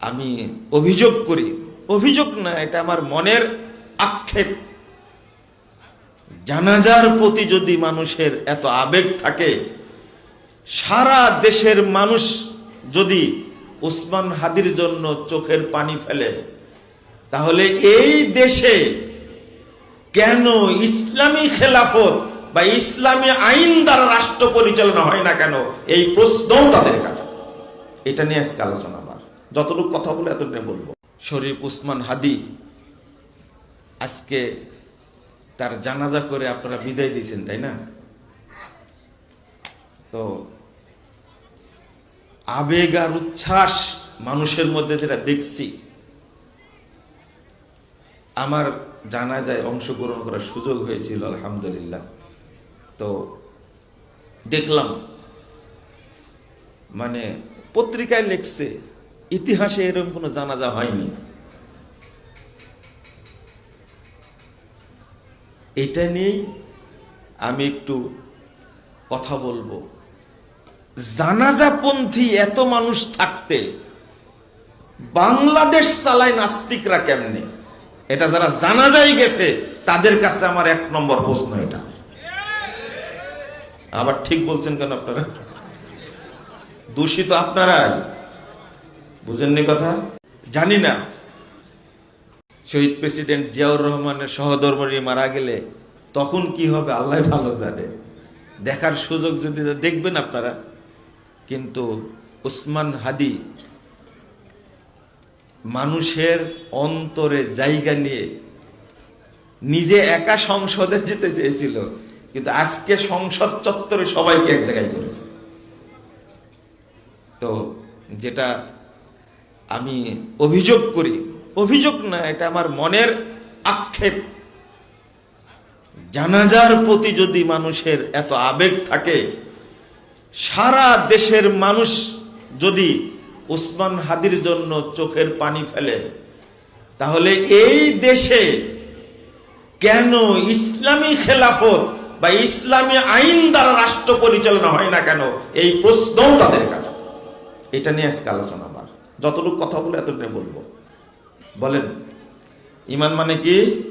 আমি অভিযোগ করি। অভিযোগ না, এটা আমার মনের আক্ষেপ। জানাজার প্রতি যদি মানুষের এত আবেগ থাকে, সারা দেশের মানুষ যদি উসমান হাদির জন্য চোখের পানি ফেলে, তাহলে এই দেশে কেন ইসলামী খেলাফত বা ইসলামী আইন দ্বারা রাষ্ট্র পরিচালনা হয় না কেন? এই প্রশ্নও তাদের কাছে। এটা নিয়ে আজকে আলোচনা যতটুকু কথা বলে এতটুকু বলব। শরীফ উসমান হাদি আজকে তার জানাজা করে আপনারা বিদায় দিয়েছেন, তাই না? তো আবেগ আর উচ্ছ্বাস মানুষের মধ্যে যেটা দেখছি, আমার জানা যায় অংশগ্রহণ করার সুযোগ হয়েছিল, আলহামদুলিল্লাহ। তো দেখলাম মানে পত্রিকায় লেখছে ইতিহাসে এরকম কোনো জানাজা হয়নি। এটা নিয়েই আমি একটু কথা বলব। জানাজাপন্থী এত মানুষ থাকতে বাংলাদেশ চালায় নাস্তিকরা কেমনে? এটা যারা জানাজাই গেছে, তাদের কাছে আমার এক নম্বর প্রশ্ন এটা। আবার ঠিক বলছেন কেন আপনারা? দূষিত আপনারাই। বুঝেননি কথা? জানি না। শহীদ প্রেসিডেন্ট জিয়াউর রহমানের সহধর্মী মারা গেলে তখন কি হবে আল্লাহ ভালো জানে। দেখার সুযোগ যদি দেখবেন আপনারা। কিন্তু উসমান হাদি মানুষের অন্তরে জায়গা নিয়ে নিজে একা সংসদে যেতে চেয়েছিল, কিন্তু আজকে সংসদ চত্বরে সবাইকে এক জায়গায় করেছে। তো যেটা আমি অভিযোগ করি। অভিযোগ না, এটা আমার মনের আক্ষেপ। জানাজার প্রতি যদি মানুষের এত আবেগ থাকে, সারা দেশের মানুষ যদি উসমান হাদির জন্য চোখের পানি ফেলে, তাহলে এই দেশে কেন ইসলামী খেলাফত বা ইসলামী আইন দ্বারা রাষ্ট্র পরিচালনা হয় না কেন? এই প্রশ্নও তাদের কাছে। এটা নিয়ে আজকে আলোচনা যতটুকু কথা বলে এতটুকু বলব। বলেন, ইমান মানে কি?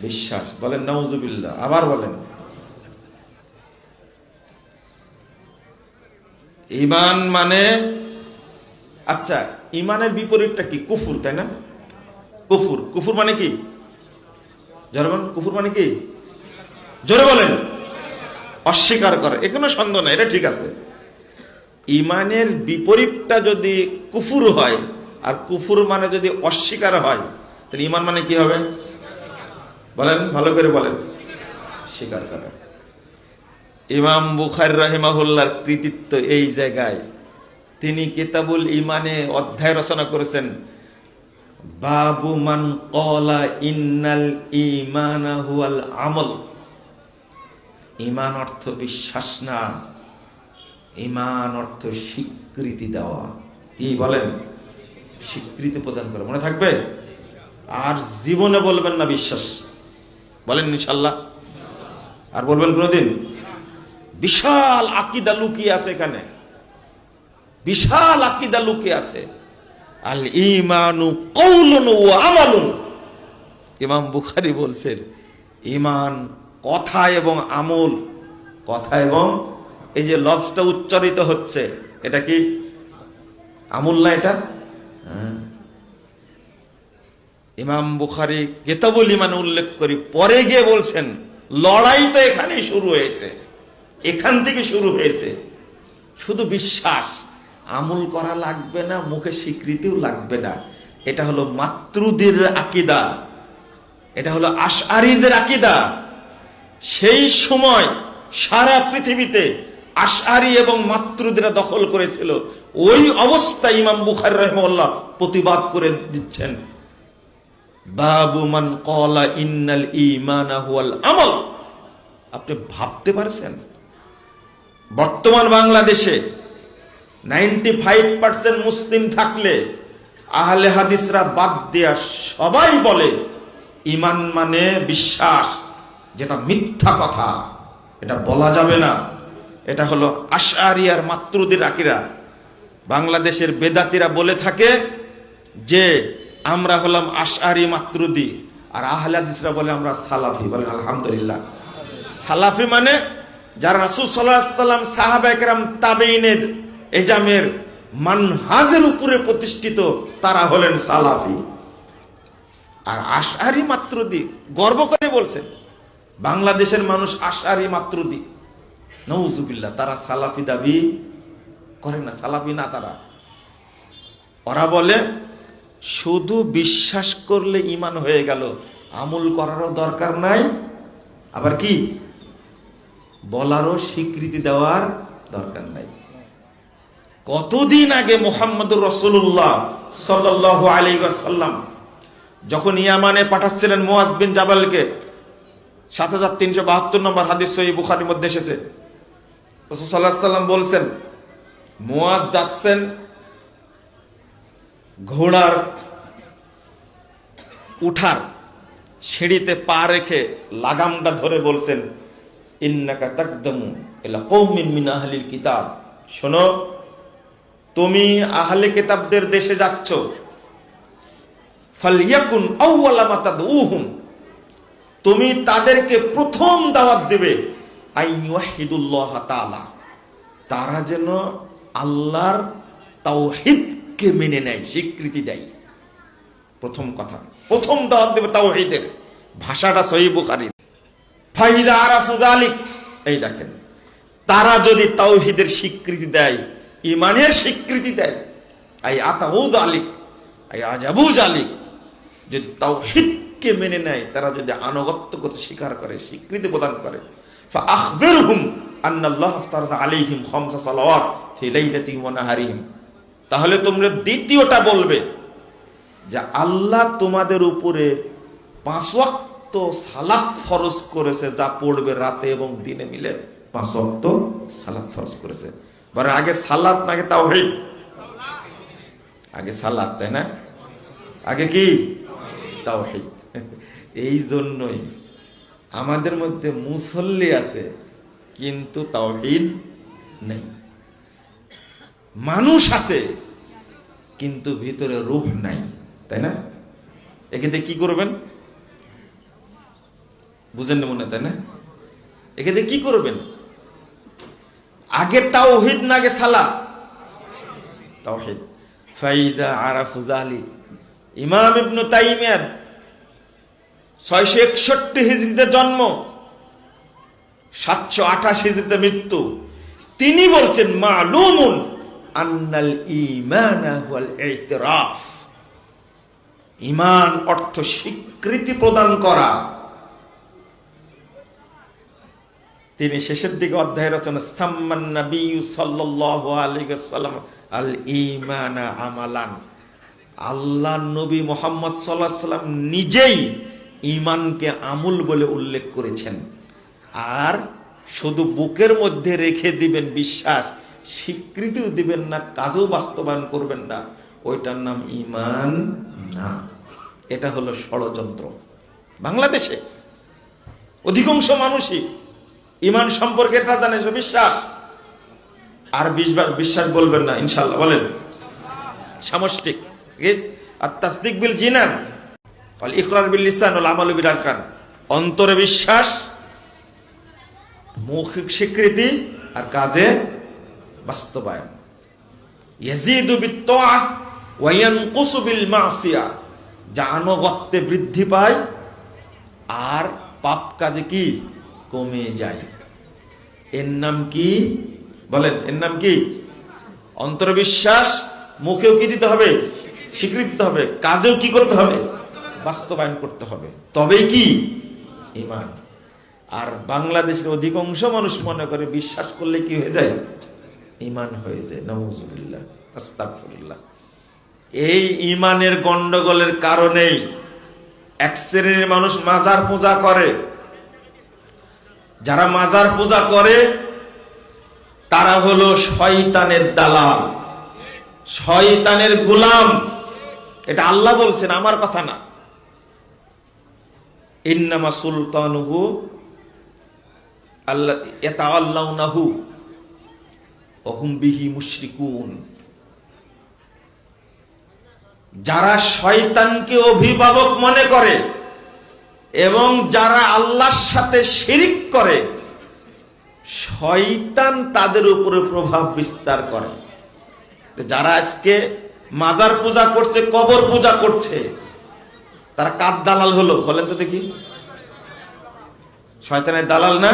বিশ্বাস। বলেন নওজুবিল্লাহ আবার বলেন। ইমান মানে আচ্ছা ইমানের বিপরীতটা কি? কুফুর, তাই না? কুফুর। কুফুর মানে কি? জোরে বলেন, কুফুর মানে কি? জোরে বলেন। অস্বীকার করে। এখানে সন্দেহ নাই, এটা ঠিক আছে। ইমানের বিপরীতটা যদি কুফুর হয়, আর কুফুর মানে যদি অস্বীকার হয়, তাহলে ইমান মানে কি হবে? বলেন, ভালো করে বলেন। স্বীকার করে ইমাম বুখার রাহিমাহুল্লার কৃতিত্ব এই জায়গায়। তিনি কিতাবুল ইমানে অধ্যায় রচনা করেছেন, বাবু মান কলা ইন্নাল ইমানা আমল। ইমান অর্থ বিশ্বাস না। ইমান অর্থ স্বীকৃতি দেওয়া। কি বলেন? স্বীকৃতি প্রদান করে। মনে থাকবে? আর জীবনে বলবেন না বিশ্বাস। বলেন ইনশাল্লাহ। আর বলবেন কোনোদিন? বিশাল আকিদা লুকিয়ে আছে এখানে। বিশাল আকিদা লুকিয়ে আছে। আল ইমানু কৌলুন ও আমালুন। ইমাম বুখারি বলছেন ইমান কথা এবং আমল, কথা এবং এই যে লবসটা উচ্চারিত হচ্ছে, এটা কি আমল না এটা? হ্যাঁ। ইমাম বুখারি কেতাবুল ইমান উল্লেখ করি, পরে গিয়ে বলছেন, লড়াই তো এখানেই শুরু হয়েছে, এখান থেকে শুরু হয়েছে। শুধু বিশ্বাস, আমল করা লাগবে না, মুখে স্বীকৃতিও লাগবে না। এটা হলো মাতৃদের আকিদা, এটা হলো আশআরিদের আকিদা। সেই সময় সারা পৃথিবীতে আশআরি এবং মাতৃদেরা দখল করেছিল। ওই অবস্থায় ইমাম বুখার রহমল্লাহ প্রতিবাদ করে দিচ্ছেন। বাবু মান কলা ইন্নাল ইমানা আমল। আপনি ভাবতে পারছেন? বর্তমান বাংলাদেশে নাইনটি ফাইভ পার্সেন্ট মুসলিম থাকলে আহলে হাদিসরা বাদ দেয়া সবাই বলে ইমান মানে বিশ্বাস, যেটা মিথ্যা কথা। এটা বলা যাবে না। এটা হলো আশারিয়ার মাতৃদের আকিরা। বাংলাদেশের বেদাতিরা বলে থাকে যে, আমরা হলাম আশারি মাতৃদি, আর আহলে হাদিসরা বলে আমরা সালাফি। বলেন, আলহামদুলিল্লাহ। সালাফি মানে যারা রাসূল আলাইহি সাল্লাম সাহাবা একরাম তাবেইনের এজামের মানহাজের উপরে প্রতিষ্ঠিত, তারা হলেন সালাফি। আর আশারি মাতৃদি, গর্ব করে বলছেন বাংলাদেশের মানুষ আশারি মাতৃদি। নৌজুবিল্লাহ তারা সালাফি দাবি করে না, সালাফি না তারা। ওরা বলে, শুধু বিশ্বাস করলে ইমান হয়ে গেল, আমল করারও দরকার নাই, আবার কি? বলারও স্বীকৃতি দেওয়ার দরকার নাই। কতদিন আগে মোহাম্মদুর রসুল্লাহ সাল্লাহ আলী সাল্লাম যখন ইয়ামানে পাঠাচ্ছিলেন মোয়াজ বিন জাবালকে, সাত হাজার তিনশো বাহাত্তর নম্বর হাদিস সহি বুখারির মধ্যে এসেছে। রসুল সাল্লাহ সাল্লাম বলছেন, মোয়াজ যাচ্ছেন ঘোড়ার উঠার সিঁড়িতে পা রেখে লাগামটা ধরে বলছেন, ইন্নাকা তাকদামু মিন আহলিল কিতাব। শোনো, তুমি আহলে কিতাবদের দেশে যাচ্ছ ফালিয়াকুন আউওয়ালা মা তাদউহুম। তুমি তাদেরকে প্রথম দাওয়াত দেবে। তারা যেন আল্লাহর তাওহীদকে মেনে নেয়, স্বীকৃতি দেয়। প্রথম কথা, প্রথম দাওয়াত দেবে তাওহীদের। ভাষাটা সহি বুখারী ফাইদা আরাফু আলিক এই দেখেন, তারা যদি তাওহিদের স্বীকৃতি দেয় ইমানের স্বীকৃতি দেয়, আই আতাউ আলিক আই আজাবু আলিক যদি তাওহীদকে মেনে নেয়, তারা যদি আনুগত্য করতে স্বীকার করে, স্বীকৃতি প্রদান করে তাহলে তোমরা দ্বিতীয়টা বলবে যে আল্লাহ তোমাদের উপরে পাঁচ ওয়াক্ত সালাত ফরজ করেছে যা পড়বে রাতে এবং দিনে মিলে পাঁচ ওয়াক্ত সালাত ফরজ করেছে। বরং আগে সালাত না আগে তাওহীদ? আগে সালাত, তাই না? আগে কি? তাওহীদ। এই জন্যই আমাদের মধ্যে মুসল্লি আছে, কিন্তু তাওহীদ নেই। মানুষ আছে, কিন্তু ভিতরে রূহ নাই, তাই না? এক্ষেত্রে কি করবেন? বুঝেন না মনে তাই না? এক্ষেত্রে কি করবেন? আগে তাওহীদ না আগে সালাত? তাওহীদ। ফাইদা আরাফু জালি ইমাম ইবনু তাইমিয়াত ছয়শো একষট্টি হিজড়িতে জন্ম, সাতশো আঠাশ হিজড়িতে মৃত্যু। তিনি বলছেন, মালুমুন আন্নাল ইমান ইমান অর্থ স্বীকৃতি প্রদান করা। তিনি শেষের দিকে অধ্যায় রচনা, সাম্মান সাল্লাল্লাহু আলাইহি আল ঈমানা আমালান। আল্লাহ নবী মোহাম্মদ সাল্লাল্লাহু আলাইহি সাল্লাম নিজেই ঈমানকে আমল বলে উল্লেখ করেছেন। আর শুধু বুকের মধ্যে রেখে দিবেন বিশ্বাস, স্বীকৃতিও দিবেন না, কাজও বাস্তবায়ন করবেন না। ওইটার নাম ইমান না। এটা হলো ষড়যন্ত্র। বাংলাদেশে অধিকাংশ মানুষই ইমান সম্পর্কে এটা জানে সে বিশ্বাস। আর বিশ্বাস বিশ্বাস বলবেন না ইনশাল্লাহ বলেন। সামষ্টিক আর তাসদিক বিল জিনান। আমালু অন্তরে বিশ্বাস, মৌখিক স্বীকৃতি আর কাজে বাস্তবায়ন। ইয়াজিদু মাসিয়া। যা বৃদ্ধি পায় আর পাপ কাজে কি? কমে যায়। এর নাম কি? বলেন, এর নাম কি? অন্তর্বিশ্বাস মুখেও কি দিতে হবে? স্বীকৃতি হবে। কাজেও কি করতে হবে? বাস্তবায়ন করতে হবে। তবেই কি? ইমান আর বাংলাদেশের অধিকাংশ মানুষ মনে করে বিশ্বাস করলে কি হয়ে যায়? ইমান হয়ে যায়। আস্তাগফিরুল্লাহ। এই ইমানের গন্ডগোলের কারণেই এক শ্রেণির মানুষ মাজার পূজা করে। যারা মাজার পূজা করে, তারা হলো শয়তানের দালাল। শয়তানের গোলাম। এটা আল্লাহ বলছেন, আমার কথা না। ইন্নামা সুলতানুহু আল্লাহ এটা আল্লাহ নাহু অহুম বিহি মুশরিকুন। যারা শয়তানকে অভিভাবক মনে করে এবং যারা আল্লাহর সাথে শিরিক করে, শয়তান তাদের উপরে প্রভাব বিস্তার করে। যারা আজকে মাজার পূজা করছে, কবর পূজা করছে তারা কার দালাল হলো? বলেন তো দেখি। শয়তানের দালাল না?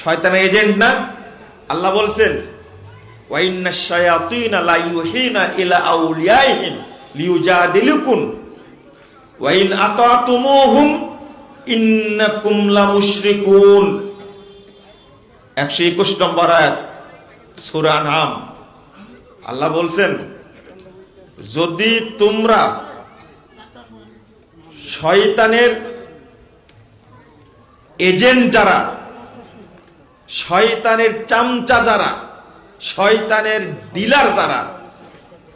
শয়তানের এজেন্ট না? আল্লাহ বলছেন ওয়াইন্না শায়াতিনা লা ইউহিনা ইলা আউলিয়াইহিম লিউজাদিলুকুম। ওয়াইন আতাতুমুহুম ইন্নাকুম লামুশরিকুন। 121 নম্বর আয়াত, সূরা আল্লাহ বলছেন, যদি তোমরা শয়তানের এজেন্ট যারা শয়তানের চামচা যারা শয়তানের ডিলার যারা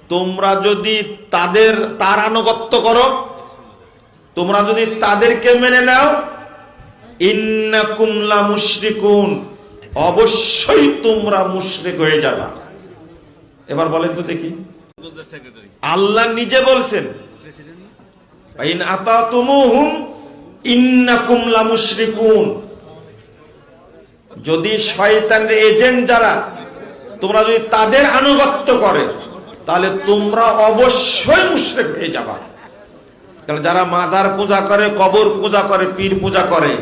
তোমরা যদি তাদের তার আনুগত্য করো তোমরা যদি তাদেরকে মেনে নাও ইন্নাকুম লা মুশরিকুন অবশ্যই তোমরা মুশরিক হয়ে যাবা। এবার বলেন তো দেখি। আল্লাহ নিজে বলছেন ইন আতাতুমুহুম ইন্নাকুম লা মুশরিকুন যদি শয়তানের এজেন্ট যারা, তোমরা যদি তাদের আনুগত্য করে, তাহলে তোমরা অবশ্যই মুশরিক হয়ে যাবা। তাহলে যারা মাজার পূজা করে, কবর পূজা করে, পীর পূজা করে,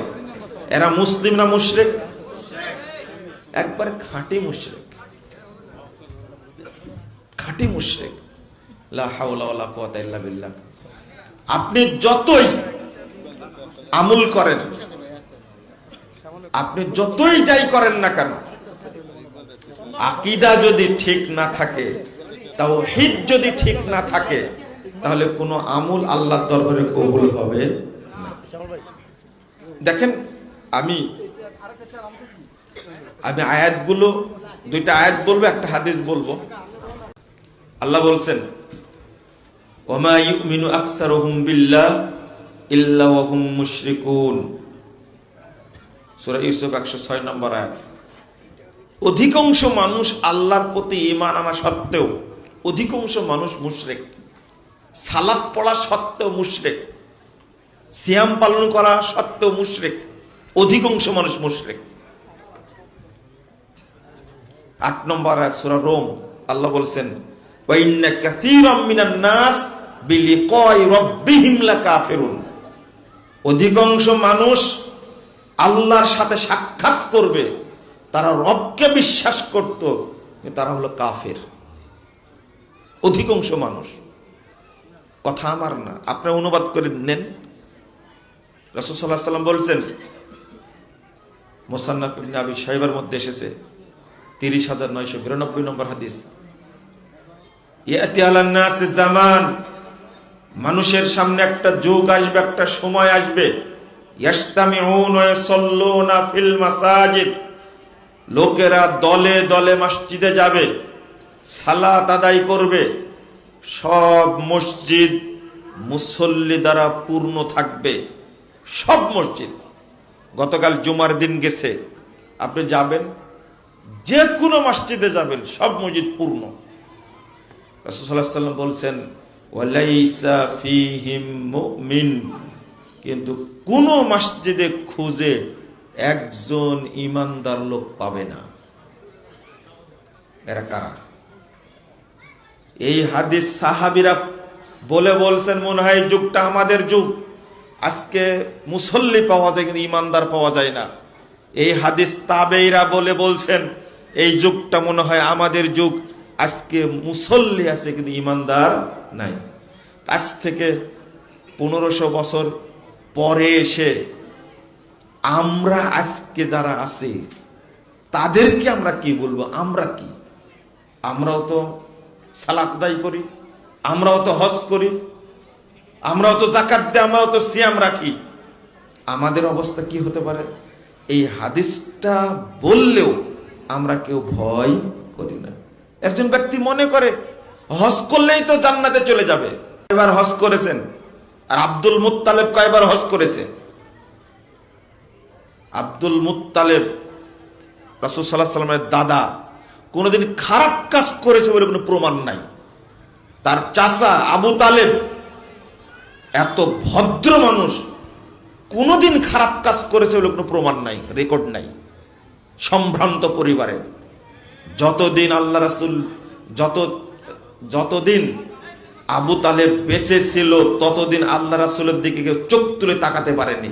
এরা মুসলিম না মুশরিক? একবার খাঁটি মুশরিক। খাঁটি মুশরিক। লা হাওলা ওয়ালা কুওয়াতা ইল্লা বিল্লাহ। আপনি যতই আমুল করেন, আপনি যতই যাই করেন না কেন, আকিদা যদি ঠিক না থাকে তাও হিত যদি ঠিক না থাকে, তাহলে কোনো আমল আল্লাহর দরবারে কবুল হবে দেখেন, আমি আমি আয়াতগুলো, দুইটা আয়াত বলব, একটা হাদিস বলব। আল্লাহ বলছেন ওমা ইউমিনু বিল্লাহ ইল্লা ওয়া হুম মুশরিকুন। সূরা ইউসুফ 106 নম্বর আয়াত। অধিকাংশ মানুষ আল্লাহর প্রতি ঈমান আনা সত্ত্বেও, অধিকাংশ মানুষ মুশরিক। সালাত পড়া সত্ত্বেও মুশরিক। সিয়াম পালন করা সত্ত্বেও মুশরিক। অধিকাংশ মানুষ মুশরিক। আট নম্বর সূরা রোম। আল্লাহ বলছেন নাস অধিকাংশ মানুষ আল্লাহর সাথে সাক্ষাৎ করবে, তারা রবকে বিশ্বাস করত তারা হলো কাফের। অধিকাংশ মানুষ। কথা আমার না, আপনি অনুবাদ করে নেন। রসদাল্লাহ সাল্লাম বলছেন, মোসান্নাফ আবি সাহেবের মধ্যে এসেছে, তিরিশ হাজার নয়শো বিরানব্বই নম্বর হাদিস। ইয়াতি জামান মানুষের সামনে একটা যুগ আসবে, একটা সময় আসবে। ফিল লোকেরা দলে দলে মসজিদে যাবে, সালাত আদায় করবে। সব মসজিদ মুসল্লি দ্বারা পূর্ণ থাকবে, সব মসজিদ। গতকাল জুমার দিন গেছে, আপনি যাবেন? যে কোনো মসজিদে যাবেন, সব মসজিদ পূর্ণ। রাসূলুল্লাহ সাল্লাম বলছেন ওয়ালাইসা ফিহিম মুমিন। কিন্তু কোন মসজিদে খুঁজে একজন ইমানদার লোক পাবে না। এরা কারা? এই হাদিস সাহাবিরা বলে বলছেন, মনে হয় যুগটা আমাদের যুগ। আজকে মুসল্লি পাওয়া যায়, কিন্তু ইমানদার পাওয়া যায় না। এই হাদিস তাবেইরা বলে বলছেন, এই যুগটা মনে হয় আমাদের যুগ। আজকে মুসল্লি আছে কিন্তু ইমানদার নাই। আজ থেকে পনেরোশো বছর পরে এসে আমরা আজকে যারা আছি, তাদেরকে আমরা কি বলব? আমরা কি? আমরাও তো সালাত দায়ী করি, আমরাও তো হজ করি, আমরাও তো জাকাত দিই, আমরাও তো সিয়াম রাখি। আমাদের অবস্থা কি হতে পারে? এই হাদিসটা বললেও আমরা কেউ ভয় করি না। একজন ব্যক্তি মনে করে, হজ করলেই তো জান্নাতে চলে যাবে। এবার হজ করেছেন। আর আব্দুল মুত্তালেব কয়বার হজ করেছে? আব্দুল মুত্তালেব রাসুল সাল্লাহ সাল্লামের দাদা, কোনোদিন খারাপ কাজ করেছে বলে কোনো প্রমাণ নাই। তার চাচা আবু তালেব, এত ভদ্র মানুষ, কোনোদিন খারাপ কাজ করেছে বলে কোনো প্রমাণ নাই, রেকর্ড নাই। সম্ভ্রান্ত পরিবারের। যতদিন আল্লাহ রাসুল যত যতদিন আবু তালেব বেঁচে ছিল, ততদিন আল্লাহ রাসুলের দিকে কেউ চোখ তুলে তাকাতে পারেনি।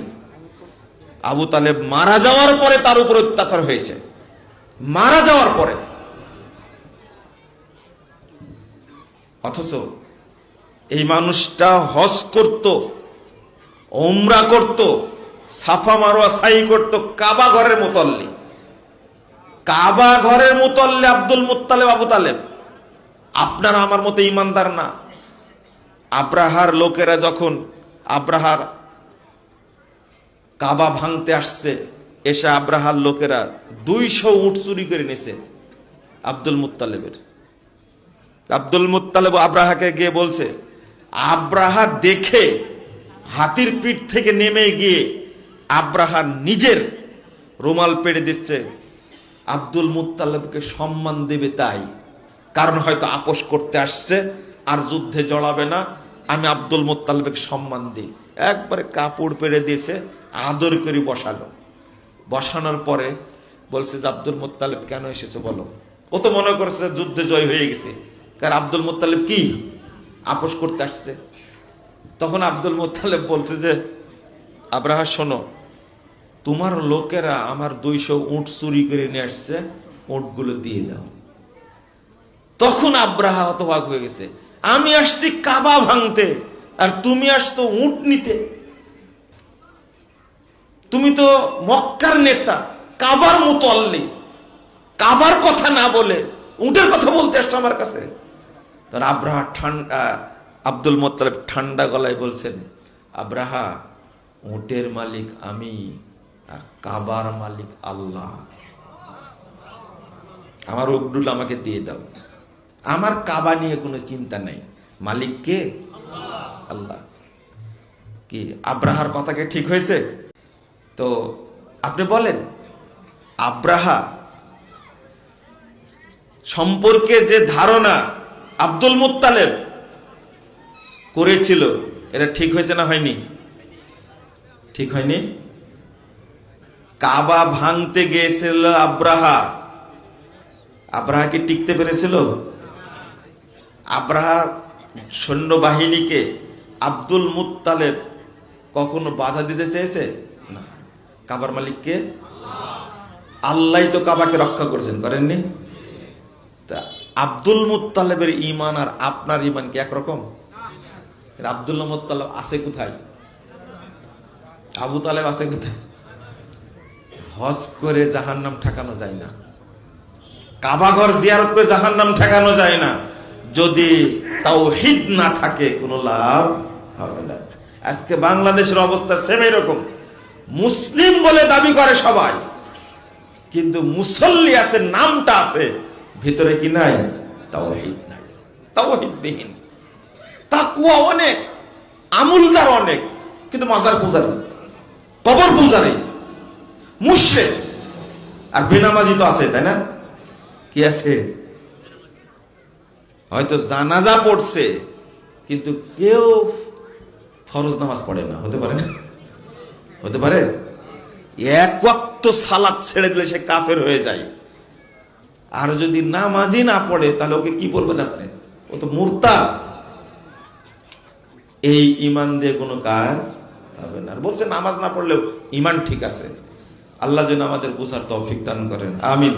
আবু তালেব মারা যাওয়ার পরে তার উপর অত্যাচার হয়েছে। মারা যাওয়ার পরে। অথচ এই মানুষটা হজ করত ওমরা করত, সাফা মারোয়া, সাই করত, কাবা ঘরের মোতল্লি কাবা ঘরের মোতল্লি আব্দুল মুত্তালেব আবু তালেব। আপনারা আমার মতো ইমানদার না। আব্রাহার লোকেরা যখন আব্রাহার কাবা ভাঙতে আসছে, এসে আব্রাহার লোকেরা দুইশো উট চুরি করে নিছে আব্দুল মুত্তালেবের। আব্দুল মুত্তালেব আব্রাহাকে গিয়ে বলছে, আব্রাহা দেখে হাতির পিঠ থেকে নেমে গিয়ে আব্রাহা নিজের রুমাল পেড়ে দিচ্ছে। আব্দুল মুত্তালেবকে সম্মান দেবে তাই। কারণ হয়তো আপোষ করতে আসছে, আর যুদ্ধে জড়াবে না। আমি আব্দুল মুত্তালেবকে সম্মান দিই। একবারে কাপড় পেড়ে দিয়েছে, আদর করে বসালো। বসানোর পরে বলছে যে, আব্দুল মুত্তালেব কেন এসেছে বলো? ও তো মনে করছে যুদ্ধে জয় হয়ে গেছে। কারণ আব্দুল মুত্তালেব কি? আপোষ করতে আসছে। তখন আব্দুল মুত্তালেব বলছে যে, আব্রাহা, শোনো তোমার লোকেরা আমার দুইশো উট চুরি করে নিয়ে আসছে, উটগুলো দিয়ে দাও। তখন আব্রাহা হতবাক হয়ে গেছে। আমি আসছি কাবা ভাঙতে, আর তুমি আসছো উট নিতে। তুমি তো মক্কার নেতা, কাবার মতো আল্লি কাবার কথা না বলে উটের কথা বলতে আসছো আমার কাছে। তার আব্রাহা ঠান্ডা আব্দুল মোত্তালেব ঠান্ডা গলায় বলছেন, আব্রাহা, উটের মালিক আমি। আর কাবার মালিক আল্লাহ। আমার উগডুল আমাকে দিয়ে দাও। আমার কাবা নিয়ে কোনো চিন্তা নাই। মালিক কে? আল্লাহ। কি আব্রাহার কথাকে ঠিক হয়েছে? তো আপনি বলেন, আব্রাহা সম্পর্কে যে ধারণা আব্দুল মুত্তালেব করেছিল, এটা ঠিক হয়েছে না হয়নি? ঠিক হয়নি? কাবা ভাঙতে গিয়েছিল আব্রাহা। আব্রাহা কি টিকতে পেরেছিল? আব্রাহা সৈন্যবাহিনীকে আব্দুল মুত্তালেব কখনো বাধা দিতে চেয়েছে? কাবার মালিককে আল্লাহ তো কাবাকে রক্ষা করেছেন, করেননি? তা আব্দুল মুত্তালেবের ইমান আর আপনার ইমান কি একরকম? আব্দুল্লাহ মুত্তালেব আছে কোথায়? আবু তালেব আছে কোথায়? হজ করে জাহান নাম ঠেকানো যায় না। কাবাঘর জিয়ারত করে জাহান নাম ঠেকানো যায় না। যদি তাও হিদ না থাকে, কোনো লাভ হবে না। আজকে বাংলাদেশের অবস্থা সেম এরকম। মুসলিম বলে দাবি করে সবাই। কিন্তু মুসল্লি আছে, নামটা আছে, ভিতরে কি নাই? তাও হিদ নাই। বিহীন তাকুয়া অনেক, আমুলদার অনেক, কিন্তু মাজার পূজারি। কবর পূজারি। মুশরে আর বেনামাজি তো আছে, তাই না? কি আছে? হয়তো জানাজা পড়ছে, কিন্তু কেউ ফরজ নামাজ পড়ে না, হতে পারে না? হতে পারে? এক ওয়াক্ত সালাত ছেড়ে দিলে সে কাফের হয়ে যায়। আর যদি নামাজই না পড়ে, তাহলে ওকে কি বলবেন আপনি? ও তো মূর্তা এই ইমান দিয়ে কোনো কাজ হবে না। আর বলছে, নামাজ না পড়লেও ইমান ঠিক আছে। আল্লাহ যেন আমাদের বোঝার তৌফিক দান করেন। আমিন।